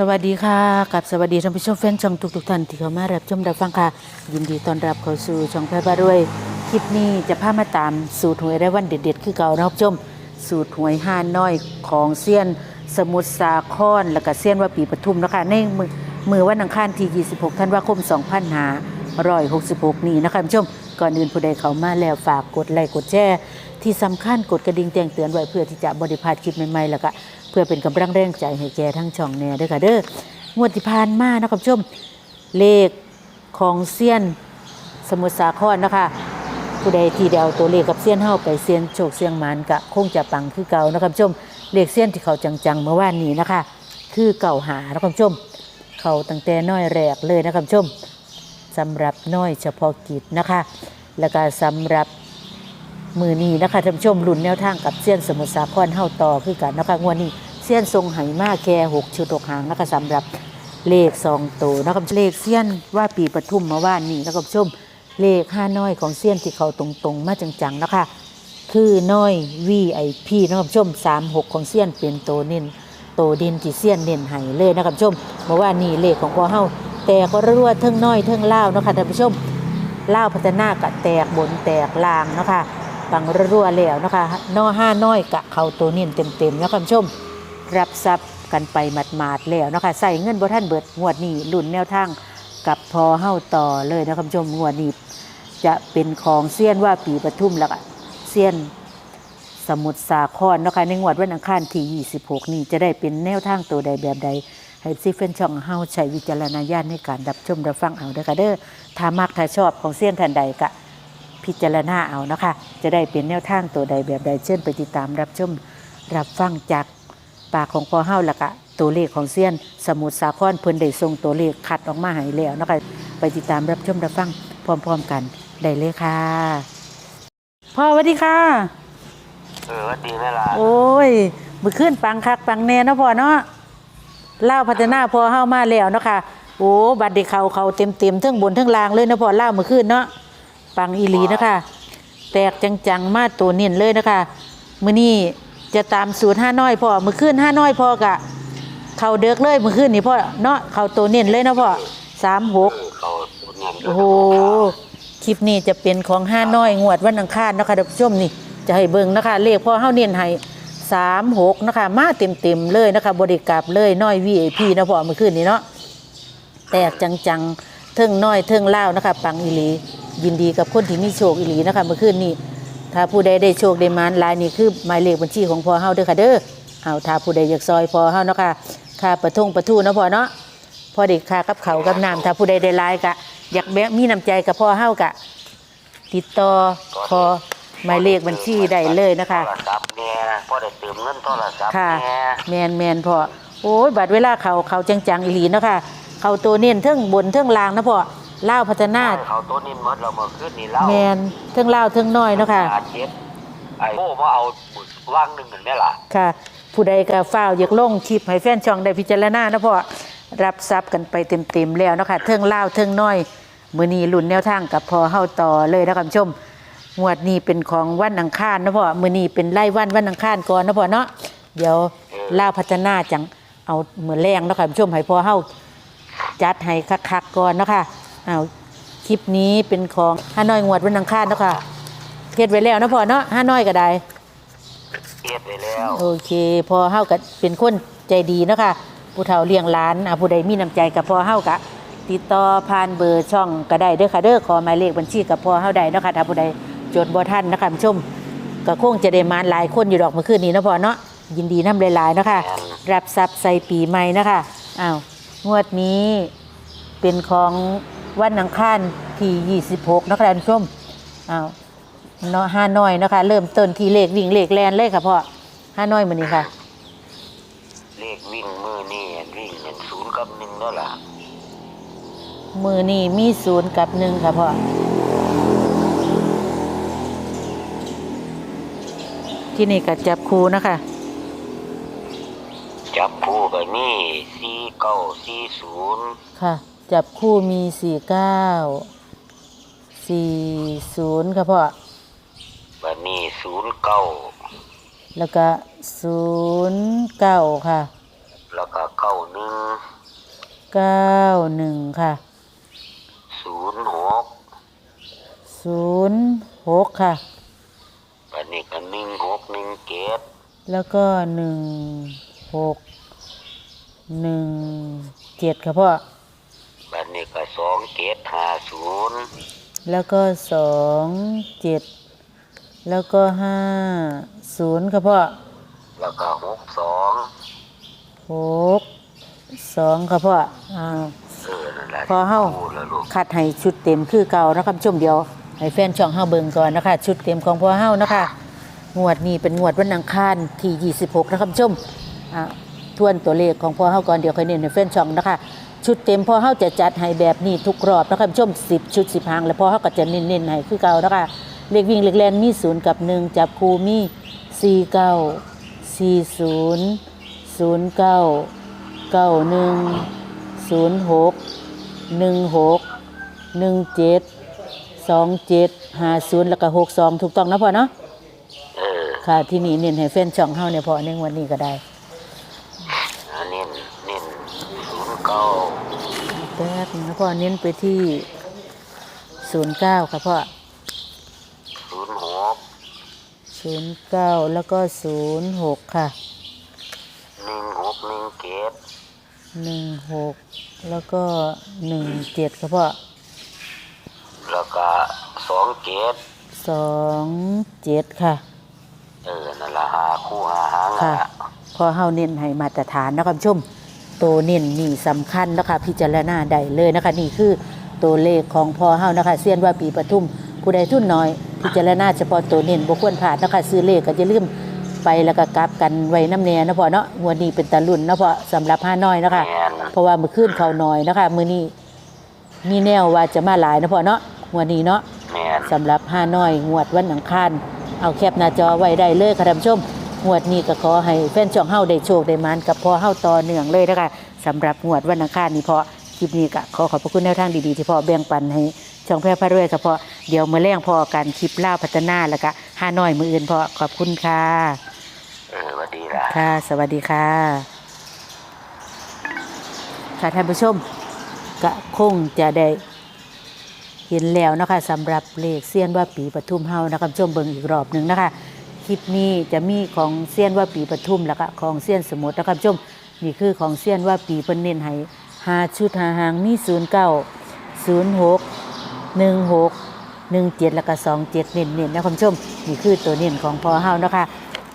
สวัสดีค่ะกับสวัสดีท่านผู้ชมแฟนช่องทุกๆท่านที่เข้ามารับชมรับฟังค่ะ ยินดีต้อนรับเข้าสู่ช่องแพร่บารวย คลิปนี้จะพามาตามสูตรหวยได้วันเด็ดๆ คือเก่านะครับผู้ชม สูตรหวยห้าน้อยของเซียน สมุทรสาครและก็เซียนว่าปีปทุมนะคะในมือมือวันอังคารที่ 26 ธันวาคม 2566 นี้นะคะท่านผู้ชมก่อนอื่นผู้ใดเข้ามาแล้วฝากกดไลค์กดแชร์ที่สำคัญกดกระดิ่งแจ้งเตือนไว้เพื่อที่จะบริพาดคลิปใหม่ๆแล้วก็เพื่อเป็นกำลังแรงใจให้แก่ทั้งช่องแน่ด้วยค่ะเด้องวดที่ผ่านมานะครับชมเลขของเซียนสมุทรสาครนะคะผู้ใดที่ได้เอาตัวเลขกับเซียนเฮาไปเซียนโชคเซียงหมานกะคงจะปังคือเก่านะครับชมเลขเซียนที่เขาจังๆเมื่อวานนี้นะคะ คือเก่าหานะครับชม เขาตั้งแต่น้อยแรกเลยนะครับชมสำหรับน้อยเฉพาะกิจนะคะ แล้วก็สำหรับ มือนี้นะคะท่านผู้ชมรุ่นแนวทางกับเซียนสมุทรสาครเฮาต่อคือกันนะคะงวดนี้เซียนทรงไหมาแค่หกชุดหกหางนะคะสำหรับเลขสองตัวนะครับเลขเซียนว่าปีปทุมเมื่านนี้นะครับผู้ชมเลขห้าน้อยของเซียนที่เขาตรงๆ มาจังๆนะคะคือน้อย VIP นะครับชม36 ของเซียนเป็นโตวเน้นโตวเดินที่เซียนเน้นให้เลยนะครับชมเมื่อวานี้เลขของพ่อเฮาแต่ก็รั่วเทิงน้อยเทิงเล่านะคะท่านผู้ชมเล่าพัฒนากะแตกบนแตกลางนะคะ ปังรั่วแล้วนะคะนอห้าน้อยกะเขาตัวเน้นเต็มๆนะคะท่านผู้ชม รับทรัพย์กันไปหมาดๆแล้วนะคะใส่เงินบ่ท่านเบิดงวดนี้ลุ่นแนวทางกับพอเฮ้าต่อเลยนะครับผู้ชมงวดนี้จะเป็นของเซียนว่าปีปทุมแล้วก็เซียนสมุทรสาครนะคะในงวดวันอังคารที่ 26 นี้จะได้เป็นแนวทางตัวใดแบบใดให้ซีเฟนช่องเฮาใช้วิจารณญาณในการรับชมรับฟังเอาเด้อค่ะเด้อถ้ามักถ้าชอบของเซียนท่านใดก็ พิจารณาเอานะคะ จะได้เป็นแนวทางตัวใดแบบใดเชิญไปติดตามรับชมรับฟังจากปากของพ่อเฮาแล้วก็ตัวเลขของเซียน สมุทรสาครเพิ่นได้ส่งตัวเลขคัดออกมาให้แล้วนะคะไปติดตามรับชมรับฟังพร้อมๆกันได้เลยค่ะพ่อสวัสดีค่ะ เออวัดดีไหมล่ะโอ้ยมือขึ้นปังคักปังแน่เนาะพ่อเนาะเล่าวพัฒนาพอเฮามาแล้วเนาะค่ะโอ้บัดเด็กเขาเขาเต็มเต็มๆเทั้งบนเทั้งล่างเลยเนาะพ่อเล่าวมือขึ้นเนาะ ปังอีหลีนะคะ แตกจังๆ มาตัวเน้นเลยนะคะ มือนี้จะตามสูตรห้าน้อยพ่อมือขึ้นห้าน้อยพ่อกะ เขาเด็กเลยมือขึ้นนี่พ่อเนาะเขาตัวเน้นเลยนะพ่อสามหกโอ้โหคลิปนี้จะเป็นของห้าน้อยงวดวันอังคารนะคะท่านผู้ชมนี่จะให้เบิ่งนะคะ เลขพ่อเฮาเนียนให้สามหกนะคะ มาเต็มเต็มๆเลยนะคะ บริกราบเลยน้อย VIP นะพ่อเมื่อคืนนี้เนาะแตกจังๆเทิงน้อยเทิงเล่านะคะ ปังอีหลี ยินดีกับคนที่มีโชคอีหลีนะคะเมื่อคืนนี้ถ้าผู้ใดได้โชคได้มานลายนี่คือหมายเลขบัญชีของพ่อเฮาเด้อค่ะเด้อเอาถ้าผู้ใดอยากซอยพ่อเฮาเนาะค่ะค่าประทงประทูเนาะพ่อเนาะพอเด็กค่ากับเขาวกับน้ำถ้าผู้ใดได้หลายกะ อยากแบะมีน้ำใจกับพ่อเฮากะ ติดต่อขอหมายเลขบัญชีได้เลยนะคะโทรศัพท์เนี่ยพอได้เติมเงินโทรศัพท์ค่ะเนี่ยแมนแมนพ่อโอ้ยบัดเวลาเขาเขาจังๆอีหลีเนาะค่ะเขาตัวเน้นเทิงบนเทิงล่างนะพ่อ เล่าวพัฒนาเขาตัวนินหมดเราเมื่อคืนนี้เล่าแมนเทิงเล่าวเทิงน้อยเนาะค่ะ อาเจ็ดไอ้โอ้มาเอาบึกว่างหนึ่งเห็นไหมล่ะค่ะ ผู้ใดก็ฝ้าวอยากลงคลิปให้แฟนช่องได้พิจารณานะพ่อรับทรัพย์กันไปเต็มๆแล้วเนาะคะเทิงเล่าวเทิงน้อย มือนี้ลุ่นแนวทางกับพอเฮาต่อเลยนะคุณผู้ชมงวดนี้เป็นของวันอังคารนะพ่อมือนี้เป็นไล่วันวันอังคารก่อนนะพ่อเนาะเดี๋ยวเล่าวพัฒนาจังเอาเหมือนแรงเนาะค่ะคุณผู้ชมให้พอเฮาจัดให้คักๆก่อนเนาะค่ะ เอาคลิปนี้เป็นของห้าน้อยงวดวันอังคารเนาะค่ะเฮ็ดไว้แล้วนะพ่อเนาะห้าน้อยก็ได้เทียบไปแล้วโอเค พอเฮากับเป็นคนใจดีเนาะคะผู้เฒ่าเลี้ยงหลานอะผู้ใดมีน้ำใจกับพอเฮากะติดต่อผ่านเบอร์ช่องก็ได้เด้อค่ะเด้อขอหมายเลขบัญชีกับพอเฮาได้เนาะค่ะถ้าผู้ใดจดบ่ทันนะคะผู้ชมก็คงจะได้มาหลายคนอยู่ดอกเมื่อคืนนี้เนาะพอเนาะยินดีนำหลายๆเนาะค่ะรับทรัพย์ใส่ปีใหม่นะคะอ้าวงวดนี้เป็นของ วันอังคารที่ 26เนาะคะท่านผู้ชมอ้าวเนาะห้าน้อยเนาะคะ เริ่มต้นที่เลขวิ่งเลขแลนเลยค่ะพ่อห้าน้อยมื้อนี้ค่ะ เลขวิ่งมือนี่วิ่งเงินศูนย์กับหนึ่งนั่นล่ะมือนี่มีศูนย์กับหนึ่งค่ะพ่อที่นี่ก็จับครูนะคะ จับคู่กับนี่สี่เก้าสี่ศูนย์ค่ะ จับคู่มีสี่เก้าสี่ศูนย์ค่ะพ่อบันนี้ศูนย์เก้าแล้วก็ศูนย์เก้าค่ะ แล้วก็เก้าหนึ่งเก้าหนึ่งค่ะศูนย์หกศูนย์หกค่ะบัดนี้ก็หนึ่งหกหนึ่งเกตแล้วก็หนึ่งหกหนึ่งเจ็ดค่ะพ่อบัดนี้ ก็สองเกตห้าศูนย์แล้วก็สองเจ็ดแล้วก็ห้าศูนย์ค่ะพ่อแล้วก็หกสองหกสองค่ะพ่ออ่า เออนั่นแหละพอเฮ้าพูดแล้วลูกคัดให้ชุดเต็มคือเก่านะครับชมเดียวให้แฟนช่องเฮาเบิ่งก่อนนะคะ ชุดเต็มของพ่อเฮานะคะงวดนี้เป็นงวดวันอังคารที่ 26 นะครับชมอ่าทวนตัวเลขของพ่อเฮาก่อนเดี๋ยวค่อยเน้นให้แฟนช่องนะคะ ชุดเต็มพอเฮาจะจัดให้แบบนี้ทุกรอบนะครับชม10 ชุด 10หางแล้วพอเฮาก็จะเน้นๆให้คือเก่านะคะเลขวิ่งเลขแล่นมี0กับ 1 จับคู่มี 49 40 09 91 06หนึ่งหกหนึ่งเจ็ดสองเจ็ดห้าศูนย์แล้วก็หกสองถูกต้องนะพ่อเนาะค่ะที่นี่เน้นให้แฟนช่องเฮาเนี่ยพอในวันนี้ก็ได้อันนี้เน้นศูนย์เก้า แป๊บนึงนะพ่อเน้นไปที่ศูนย์เก้าค่ะพ่อศูนย์หกศูนย์เก้าแล้วก็ศูนย์หกค่ะหนึ่งหกหนึ่งเกตหนึ่งหกแล้วก็หนึ่งเจ็ดค่ะพ่อแล้วก็สองเกตสองเจ็ดค่ะ เออนั่นละหาคู่หาหางค่ะละพอเฮาเน้นให้มาตรฐานนะครับชม ตัวเน้นนี่สำคัญนะคะพิจารณาได้เลยนะคะ นี่คือตัวเลขของพอเฮานะคะเสี้ยนว่าปีปทุม ผู้ใดทุนน้อย พิจารณาเฉพาะตัวเน้นบ่ควรพลาดนะคะซื้อเลขก็อย่าลืมไปแล้วก็กลับกันไว้น้ำแน่นะพอเนาะงวดนี้เป็นตะลุ่นนะพอสำหรับห้าน้อยนะคะแม่นเพราะว่ามื้อคืนเขาน้อยนะคะ มื้อนี้มีแนวว่าจะมาหลายนะพอเนาะงวดนี้เนาะแม่นสำหรับห้าน้อยงวดวันอังคารเอาแคปหน้าจอไว้ได้เลยค่ะท่านผู้ชม งวดนี้ก็ขอให้แฟนช่องเฮาได้โชคได้มานกับพอเฮาต่อเนื่องเลยนะคะสำหรับงวดวันอังคารนี้พอคลิปนี้ก็ขอขอบพระคุณแนวทางดีๆที่พอแบ่งปันให้ช่องแพร่พระรวยกับพอเดี๋ยวมื้อแรงพอการคลิปล่าพัฒนาแล้วก็ห้าน้อยมืออื่นพอขอบคุณค่ะเออสวัสดีล่ะค่ะ สวัสดีค่ะ ค่ะท่านผู้ชมก็คงจะได้เห็นแล้วนะคะสำหรับเลขเซียนว่าปีปทุมเฮานะคะชมเบิงอีกรอบหนึ่งนะคะ คลิปนี้จะมีของเซียนว่าปีปทุมแล้วก็ของเซียนสมุทรนะคะชมนี่คือของเซียนว่าปีเพิ่นเน้นให้หาชุดหาหางมีศูนย์เก้าศูนย์หกหนึ่งหกหนึ่งเจ็ดแล้วก็สองเจ็ดเน้นๆนะคุณผู้ชมนี่คือตัวเน้นของพอเฮานะคะ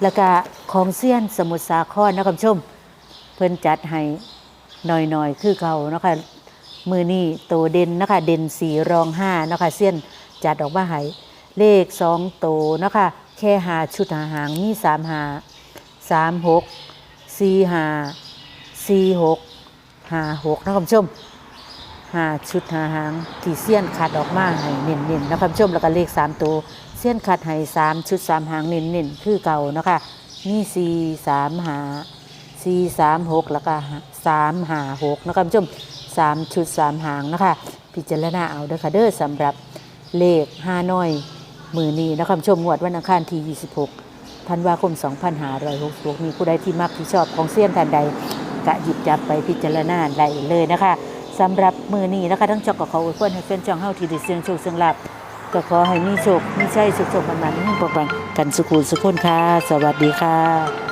แล้วก็ของเซียนสมุทรสาครนะคุณผู้ชม เพิ่นจัดให้หน่อยๆคือเขาเนาะคะมือนี่โตเด่นนะคะเด่นสีรองห้านะคะเส้นจัดออกมาให้เลขสองโตนะคะ แค่หาชุดหาหางมีสามหาสามหกสี่หาสี่หกหาหกนะคุณผู้ชมหาชุดหาหางที่เสี้ยนขัดออกมาให้เน้นๆนะคุณผู้ชมแล้วก็เลขสามตัวเสี้ยนขัดให้สามชุดสามหางเน้นๆคือเก่านะคะมีสี่สามหาสี่สามหกแล้วก็สามหาหกนะคะคุณผู้ชมสามชุดสามหางนะคะ พิจารณาเอาเด้อค่ะเด้อสำหรับเลขห้าน้อย มือนี้นะคะคุณผู้ชมงวดวันอังคารที่ 26 ธันวาคม 2566 มีผู้ใดที่มักที่ชอบของเสี้ยนทันใดกะหยิบจับไปพิจารณาได้เลยนะคะสำหรับมือนี้นะคะทั้งจอกกับเขาอวยพรให้เฟนจองเฮาที่ได้เสียงโชคเสียงลาบก็ขอให้มีโชคมีชัยสุขสมันๆมีปังๆกันสุขุสุขคนค่ะ สวัสดีค่ะ